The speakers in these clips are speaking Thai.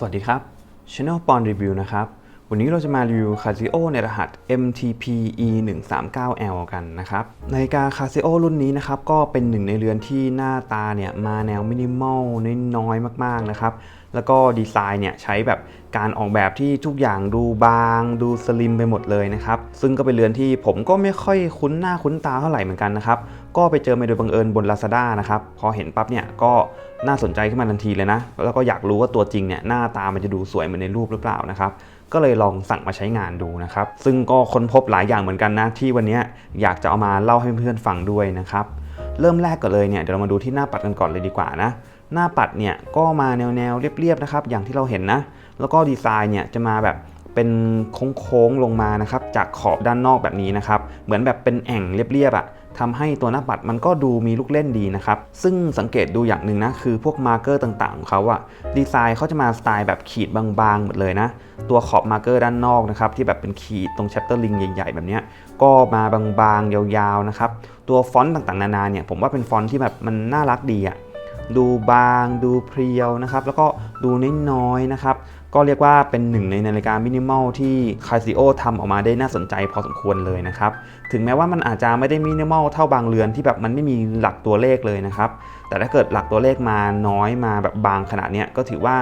สวัสดีครับ Channel Pond Review นะครับ วันนี้เราจะมารีวิว Casio ในรหัส MTP E 1 3 9 L กันนะครับ นาฬิกา Casio รุ่นนี้นะครับก็เป็นหนึ่งในเรือนที่หน้าตาเนี่ยมาแนวมินิมอลน้อยๆมากๆนะครับ แล้วก็ดีไซน์เนี่ยใช้แบบการออกแบบที่ทุกอย่างดูบาง ดูสลิมไปหมดเลยนะครับ ซึ่งก็เป็นเรือนที่ผมก็ไม่ค่อยคุ้นหน้าคุ้นตาเท่าไหร่เหมือนกันนะครับ ก็ไปเจอมาโดยบังเอิญบน Lazada นะครับ พอเห็นปั๊บเนี่ยก็น่าสนใจขึ้นมาทันทีเลยนะ แล้วก็อยากรู้ว่าตัวจริงเนี่ยหน้าตามันจะดูสวยเหมือนในรูปหรือเปล่านะครับ ก็เลยลองสั่งมาใช้งานดูนะครับ ซึ่งก็ค้นพบหลายอย่างเหมือนกันนะ ที่วันนี้อยากจะเอามาเล่าให้เพื่อนฟังด้วยนะครับ เริ่มแรกก่อนเลยเนี่ยเดี๋ยวเรามาดูที่หน้าปัดกันก่อนเลยดีกว่านะ หน้าปัดเนี่ยก็มาแนวๆเรียบๆนะครับ อย่างที่เราเห็นนะ แล้วก็ดีไซน์เนี่ยจะมาแบบเป็นโค้งๆลงมานะครับ จากขอบด้านนอกแบบนี้นะครับ เหมือนแบบเป็นแอ่งเรียบๆอะ่ะ ทำให้ตัวหน้าปัดมันก็ดูมีลูกเล่นดีนะครับ ซึ่งสังเกตดูอย่างหนึ่งนะคือพวกมาร์เกอร์ต่างๆของเขาอะดีไซน์เขาจะมาสไตล์แบบขีดบางๆหมดเลยนะ ตัวขอบมาร์เกอร์ด้านนอกนะครับที่แบบเป็นขีดตรงแชัตเตอร์ลิงใหญ่ๆ แบบนี้ก็มาบางๆยาวๆนะครับตัวฟอนต์ต่างๆนานาเนี่ยผมว่าเป็นฟอนต์ที่แบบมันน่ารักดีอะดูบางดูเพรียวนะครับแล้วก็ดูน้อยๆนะครับ ก็เรียกว่าเป็นหนึ่งในนาฬิกามินิมอลที่ Casio ทำออกมาได้น่าสนใจพอสมควรเลยนะครับ ถึงแม้ว่ามันอาจจะไม่ได้มินิมอลเท่าบางเรือนที่แบบมันไม่มีหลักตัวเลขเลยนะครับ แต่ถ้าเกิดหลักตัวเลขมาน้อยมาแบบบางขนาดเนี้ยก็ถือว่า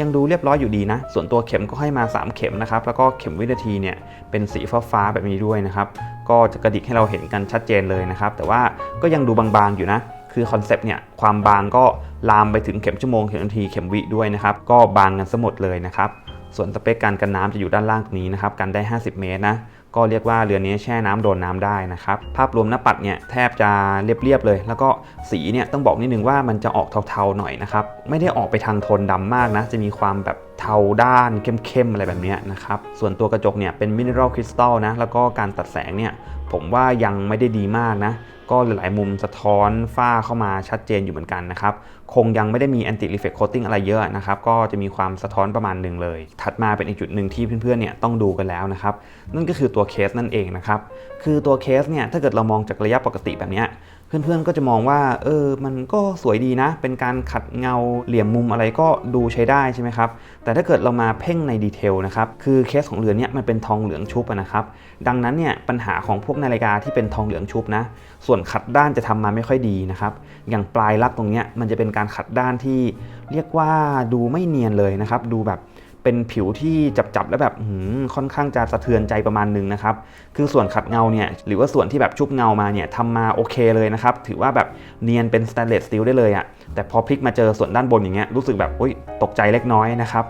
ยังดูเรียบร้อยอยู่ดีนะ ส่วนตัวเข็มก็ให้มา 3 เข็มนะครับ แล้วก็เข็มวินาทีเนี่ยเป็นสีฟ้าๆแบบนี้ด้วยนะครับ ก็จะกระดิกให้เราเห็นกันชัดเจนเลยนะครับ แต่ว่าก็ยังดูบางๆอยู่นะ คือคอนเซปต์เนี่ยความบางก็ลามไปถึงเข็มชั่วโมงเข็มนาทีเข็มวิด้วยนะครับก็บางกันสมดเลยนะครับส่วนสเปคการกันน้ำจะอยู่ด้านล่างตรงนี้นะครับกันได้ 50 เมตรนะก็เรียกว่าเรือนี้แช่น้ำโดนน้ำได้นะครับภาพรวมหน้าปัดเนี่ยแทบจะเรียบๆเลย แล้วก็สีเนี่ยต้องบอกนิดนึงว่ามันจะออกเทาๆหน่อยนะครับไม่ได้ออกไปทางโทนดำมากนะจะมีความแบบ เทาด้านเข้มๆอะไรแบบนี้นะครับ ส่วนตัวกระจกเนี่ยเป็นมินเนอรัลคริสตัลนะ แล้วก็การตัดแสงเนี่ยผมว่ายังไม่ได้ดีมากนะ ก็หลายๆมุมสะท้อนฝ้าเข้ามาชัดเจนอยู่เหมือนกันนะครับ คงยังไม่ได้มี anti reflect coating อะไรเยอะนะครับ ก็จะมีความสะท้อนประมาณหนึ่งเลย ถัดมาเป็นอีกจุดหนึ่งที่เพื่อนๆเนี่ยต้องดูกันแล้วนะครับ นั่นก็คือตัวเคสนั่นเองนะครับ คือตัวเคสเนี่ยถ้าเกิดเรามองจากระยะปกติแบบนี้ เพื่อนๆก็จะมองว่าเออมันก็สวยดีนะ เป็นการขัดเงาเหลี่ยมมุมอะไรก็ดูใช้ได้ใช่ไหมครับแต่ถ้าเกิดเรามาเพ่งในดีเทลนะครับคือเคสของเรือนเนี้ยมันเป็นทองเหลืองชุบนะครับดังนั้นเนี่ยปัญหาของพวกนาฬิกาที่เป็นทองเหลืองชุบนะส่วนขัดด้านจะทำมาไม่ค่อยดีนะครับอย่างปลายลักตรงเนี้ยมันจะเป็นการขัดด้านที่เรียกว่าดูไม่เนียนเลยนะครับดูแบบ เป็นผิวที่จับๆแล้วแบบหืมค่อนข้างจะสะเทือนใจประมาณหนึงนะครับ คือส่วนขัดเงาเนี่ยหรือว่าส่วนที่แบบชุบเงามาเนี่ยทำมาโอเคเลยนะครับ ถือว่าแบบเนียนเป็นสแตนเลสสตีลได้เลยอะ่ะ แต่พอพลิกมาเจอส่วนด้านบนอย่างเงี้ยรู้สึกแบบอุ้ยตกใจเล็กน้อยนะครับ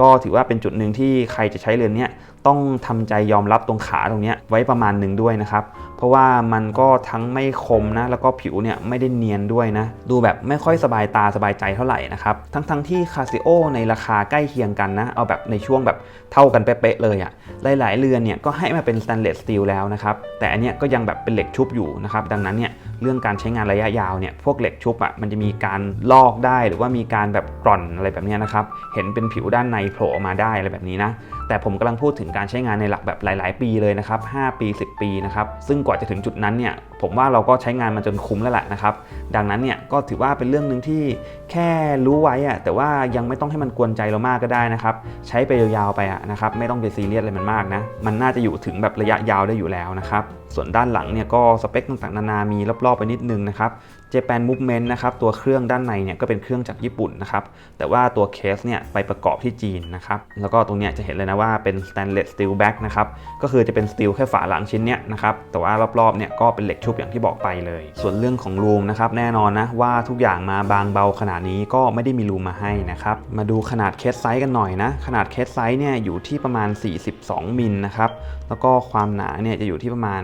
ก็ถือว่าเป็นจุดหนึ่งที่ใครจะใช้เรือนเนี้ยต้องทำใจยอมรับตรงขาตรงเนี้ยไว้ประมาณหนึ่งด้วยนะครับ เพราะว่ามันก็ทั้งไม่คมนะ แล้วก็ผิวเนี่ยไม่ได้เนียนด้วยนะ ดูแบบไม่ค่อยสบายตาสบายใจเท่าไหร่นะครับ ทั้งๆทที่คาซิโอในราคาใกล้เคียงกันนะ เอาแบบในช่วงแบบเท่ากันเป๊ะเลยอะ่ะหลายๆเรือนเนี่ยก็ให้มาเป็นสแตนเลสสตีลแล้วนะครับแต่อันเนี้ยก็ยังแบบเป็นเหล็กชุบอยู่นะครับดังนั้นเนี่ย เรื่องการใช้งานระยะยาวเนี่ยพวกเหล็กชุบอะ่ะมันจะมีการลอกได้หรือว่ามีการแบบกร่อนอะไรแบบนี้นะครับเห็นเป็นผิวด้านในโผล่ออกมาได้อะไรแบบนี้นะ แต่ผมกำลังพูดถึงการใช้งานในหลักแบบหลาย ๆ ปีเลยนะครับ5ปี 10 ปีนะครับซึ่งกว่าจะถึงจุดนั้นเนี่ยผมว่าเราก็ใช้งานมาจนคุ้มแล้วแหละนะครับดังนั้นเนี่ยก็ถือว่าเป็นเรื่องหนึ่งที่แค่รู้ไว้อะแต่ว่ายังไม่ต้องให้มันกวนใจเรามากก็ได้นะครับใช้ไปยาวๆไปอะนะครับไม่ต้องไปซีเรียสอะไรมันมากนะมันน่าจะอยู่ถึงแบบระยะยาวได้อยู่แล้วนะครับส่วนด้านหลังเนี่ยก็สเปคต่างๆนานามีรอบๆไปนิดนึงนะครับ Japan Movement นะครับตัวเครื่องด้านในเนี่ยก็เป็นเครื่องจากญี่ปุ่นนะครับแต่ว่าตัวเคสเนี่ยไปประกอบที่จีนนะครับแล้วก็ตรงเนี้ยจะเห็นเลยนะว่าเป็น stainless steel back นะครับก็คือจะเป็นสตีลแค่ฝาหลังชิ้นเนี้ยนะครับแต่ว่ารอบๆเนี่ยก็เป็นเหล็กชุบอย่างที่บอกไปเลย ส่วนเรื่องของรูมนะครับแน่นอนนะว่าทุกอย่างมาบางเบาขนาดนี้ก็ไม่ได้มีรูมมาให้นะครับมาดูขนาดเคสไซส์กันหน่อยนะขนาดเคสไซส์เนี่ยอยู่ที่ประมาณ 42มิลนะครับแล้วก็ความหนาเนี่ยจะอยู่ที่ประมาณ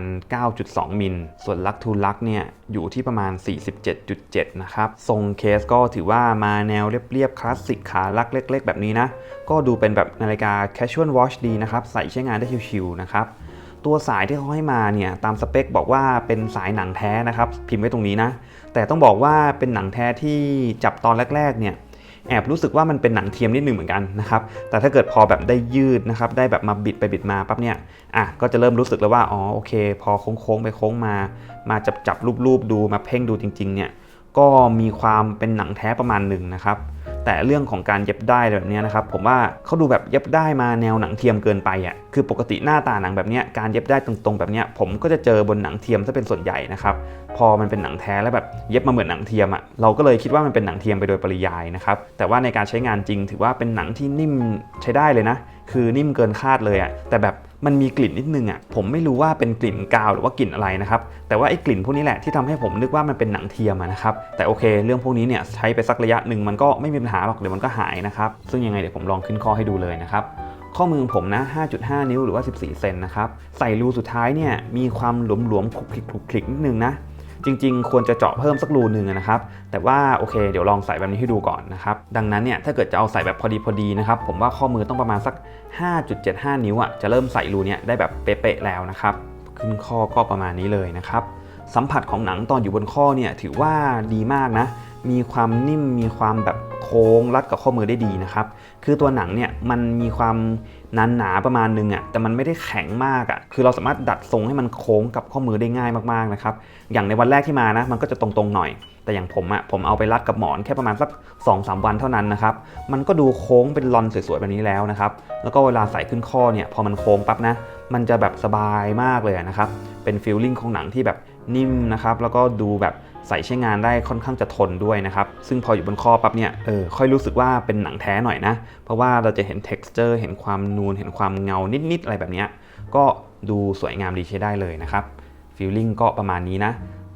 9.2มิลส่วนลักทูลักเนี่ย อยู่ที่ประมาณ 47.7 นะครับทรงเคสก็ถือว่ามาแนวเรียบๆ คลาสสิกขาลักเล็ก ๆ แบบนี้นะ ก็ดูเป็นแบบนาฬิกา casual watch ดีนะครับ ใส่ใช้งานได้ชิวๆนะครับ ตัวสายที่เขาให้มาเนี่ย ตามสเปคบอกว่าเป็นสายหนังแท้นะครับ พิมพ์ไว้ตรงนี้นะ แต่ต้องบอกว่าเป็นหนังแท้ที่จับตอนแรก ๆ เนี่ย แอบรู้สึกว่ามันเป็นหนังเทียมนิดหนึ่งเหมือนกันนะครับแต่ถ้าเกิดพอแบบได้ยืดนะครับได้แบบมาบิดไปบิดมาปั๊บเนี่ยอะก็จะเริ่มรู้สึกแล้วว่าอ๋อโอเค พอโค้งๆไปโค้งมา มาจับจับรูปๆดูมาเพ่งดูจริงๆเนี่ยก็มีความเป็นหนังแท้ประมาณหนึ่งนะครับ แต่เรื่องของการเย็บได้แบบนี้นะครับผมว่าเขาดูแบบเย็บได้มาแนวหนังเทียมเกินไปอะคือปกติหน้าตาหนังแบบนี้การเย็บได้ตรงๆแบบนี้ผมก็จะเจอบนหนังเทียมซะเป็นส่วนใหญ่นะครับพอมันเป็นหนังแท้แล้วแบบเย็บมาเหมือนหนังเทียมอะเราก็เลยคิดว่ามันเป็นหนังเทียมไปโดยปริยายนะครับแต่ว่าในการใช้งานจริง ถือว่าเป็นหนังที่นิ่มใช้ได้เลยนะคือนิ่มเกินคาดเลยอะแต่แบบ มันมีกลิ่นนิดนึงอะผมไม่รู้ว่าเป็นกลิ่นกาวหรือว่ากลิ่นอะไรนะครับแต่ว่าไอ้กลิ่นพวกนี้แหละที่ทำให้ผมนึกว่ามันเป็นหนังเทียมะนะครับแต่โอเค เรื่องพวกนี้เนี่ยใช้ไปสักระยะหนึ่งมันก็ไม่มีปัญหาหรอกเดี๋ยวมันก็หายนะครับซึ่งยังไงเดี๋ยวผมลองขึ้นข้อให้ดูเลยนะครับข้อมือผมนะ 5.5 นิ้วหรือว่า 14 เซนนะครับ ใส่รูสุดท้ายเนี่ย มีความหลวมๆคลุกคลิกคลุกคลิกนิดนึงนะ จริง ๆ ควรจะเจาะเพิ่มสักรูหนึ่งนะครับ แต่ว่าโอเค เดี๋ยวลองใส่แบบนี้ให้ดูก่อนนะครับ ดังนั้นเนี่ยถ้าเกิดจะเอาใส่แบบพอดีพอดีนะครับ ผมว่าข้อมือต้องประมาณสัก 5.75 นิ้วอะจะเริ่มใส่รูเนี่ยได้แบบเป๊ะๆแล้วนะครับ ขึ้นข้อก็ประมาณนี้เลยนะครับ สัมผัสของหนังตอนอยู่บนข้อเนี่ยถือว่าดีมากนะ มีความนิ่มมีความแบบโค้งรัดกับข้อมือได้ดีนะครับ คือตัวหนังเนี่ยมันมีความหนาหนาๆประมาณนึงอะแต่มันไม่ได้แข็งมากอะคือเราสามารถดัดทรงให้มันโค้งกับข้อมือได้ง่ายมากๆนะครับอย่างในวันแรกที่มานะมันก็จะตรงๆหน่อย แต่อย่างผมอะผมเอาไปรัดกับหมอนแค่ประมาณสัก2-3สวันเท่านั้นนะครับมันก็ดูโค้งเป็นลอนสวยๆแบบนี้แล้วนะครับแล้วก็เวลาใส่ขึ้นข้อเนี่ยพอมันโค้งปั๊บนะมันจะแบบสบายมากเลยนะครับเป็นฟีลลิ่งของหนังที่แบบ นิ่มนะครับแล้วก็ดูแบบใส่ใช้งานได้ค่อนข้างจะทนด้วยนะครับ ซึ่งพออยู่บนข้อปั๊บเนี่ยเออค่อยรู้สึกว่าเป็นหนังแท้หน่อยนะ เพราะว่าเราจะเห็น texture เห็นความนูน เห็นความเงานิด ๆ อะไรแบบนี้ก็ดูสวยงามดีใช้ได้เลยนะครับฟีลลิ่งก็ประมาณนี้นะ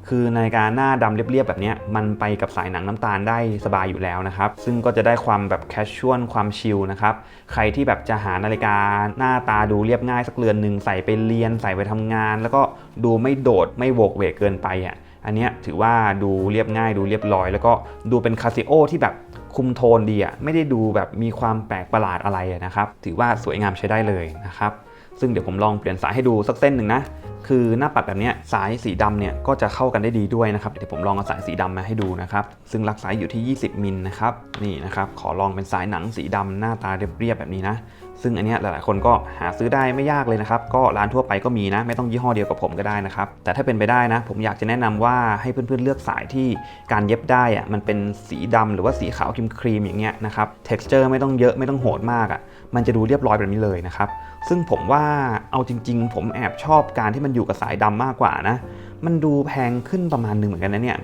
คือนาฬิกาหน้าดำเรียบๆแบบนี้มันไปกับสายหนังน้ำตาลได้สบายอยู่แล้วนะครับ ซึ่งก็จะได้ความแบบแคชชวลความชิลนะครับ ใครที่แบบจะหานาฬิกาหน้าตาดูเรียบง่ายสักเรือนหนึ่งใส่ไปเรียนใส่ไปทำงาน แล้วก็ดูไม่โดดไม่โวกเวกเกินไปอะอันนี้ถือว่าดูเรียบง่ายดูเรียบร้อย แล้วก็ดูเป็นคาซิโอที่แบบคุมโทนดีอะไม่ได้ดูแบบมีความแปลกประหลาดอะไระนะครับ ถือว่าสวยงามใช้ได้เลยนะครับ ซึ่งเดี๋ยวผมลองเปลี่ยนสายให้ดูสักเส้นหนึ่งนะ คือหน้าปัดแบบนี้สายสีดำเนี่ยก็จะเข้ากันได้ดีด้วยนะครับ เดี๋ยวผมลองเอาสายสีดำมาให้ดูนะครับ ซึ่งรักสายอยู่ที่ 20มิลนะครับ นี่นะครับ ขอลองเป็นสายหนังสีดำหน้าตาเรียบๆแบบนี้นะ ซึ่งอันนี้หลายๆ คนก็หาซื้อได้ไม่ยากเลยนะครับ ก็ร้านทั่วไปก็มีนะ ไม่ต้องยี่ห้อเดียวกับผมก็ได้นะครับ แต่ถ้าเป็นไปได้นะ ผมอยากจะแนะนำว่าให้เพื่อนๆเลือกสายที่การเย็บได้อะมันเป็นสีดำหรือว่าสีขาวครีมๆอย่างเงี้ยนะครับ texture ไม่ต้องเยอะไม่ต้องโหดมากอะ่ะมันจะดูเรียบร้อยแบบนี้เลยนะครับ ซึ่งผมว่าเอาจริง ๆ ผมแอบชอบการที่มันอยู่กับสายดำมากกว่านะ มันดูแพงขึ้นประมาณหนึ่งเหมือนกันนะเนี่ย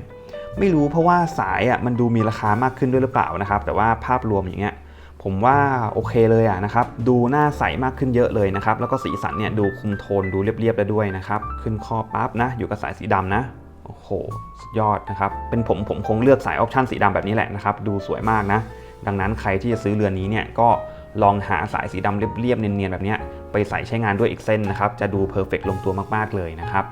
ไม่รู้เพราะว่าสายอะมันดูมีราคามากขึ้นด้วยหรือเปล่านะครับ แต่ว่าภาพรวมอย่างเงี้ย ผมว่าโอเคเลยอะนะครับ ดูหน้าใสมากขึ้นเยอะเลยนะครับ แล้วก็สีสันเนี่ยดูคุมโทนดูเรียบๆแล้วด้วยนะครับ ขึ้นข้อปั๊บนะ อยู่กับสายสีดำนะ โอ้โห สุดยอดนะครับ เป็นผมผมคงเลือกสายออปชั่นสีดำแบบนี้แหละนะครับ ดูสวยมากนะ ดังนั้นใครที่จะซื้อเรือนนี้เนี่ยก็ลองหาสายสีดำเรียบๆเนียนๆแบบนี้ไปใส่ใช้งานด้วยอีกเส้นนะครับ จะดูเพอร์เฟกลงตัวมากๆเลยนะครับ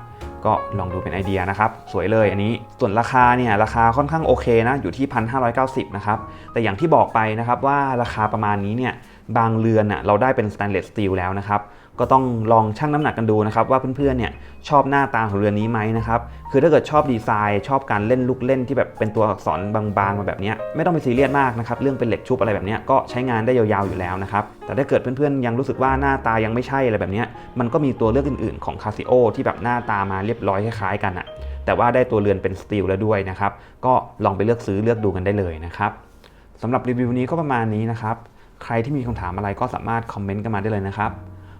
ก็ลองดูเป็นไอเดียนะครับ สวยเลยอันนี้ส่วนราคาเนี่ยราคาค่อนข้างโอเคนะอยู่ที่ 1,590 นะครับแต่อย่างที่บอกไปนะครับว่าราคาประมาณนี้เนี่ยบางเรือนน่ะเราได้เป็นสแตนเลสสตีลแล้วนะครับ ก็ต้องลองชั่งน้ำหนักกันดูนะครับว่าเพื่อนๆเนี่ยชอบหน้าตาของเรือนนี้ไหมนะครับคือถ้าเกิดชอบดีไซน์ ชอบการเล่นลูกเล่นที่แบบเป็นตัวอักษรบางๆมาแบบนี้ไม่ต้องไปซีเรียสมากนะครับเรื่องเป็นเหล็กชุบอะไรแบบนี้ก็ใช้งานได้ยาวๆอยู่แล้วนะครับแต่ถ้าเกิดเพื่อนๆยังรู้สึกว่าหน้าตายังไม่ใช่อะไรแบบนี้มันก็มีตัวเลือกอื่นๆของ Casio ที่แบบหน้าตามาเรียบร้อยคล้ายๆกันอะแต่ว่าได้ตัวเรือนเป็นสตีลแล้วด้วยนะครับก็ลองไปเลือกซื้อเลือกดูกันได้เลยนะครับสำหรับรีวิวนี้ก็ประมาณนี้นะครับใครที่มีคำถามอะไรก็สามารถคอมเมนต์กันมาได้เลยนะครับ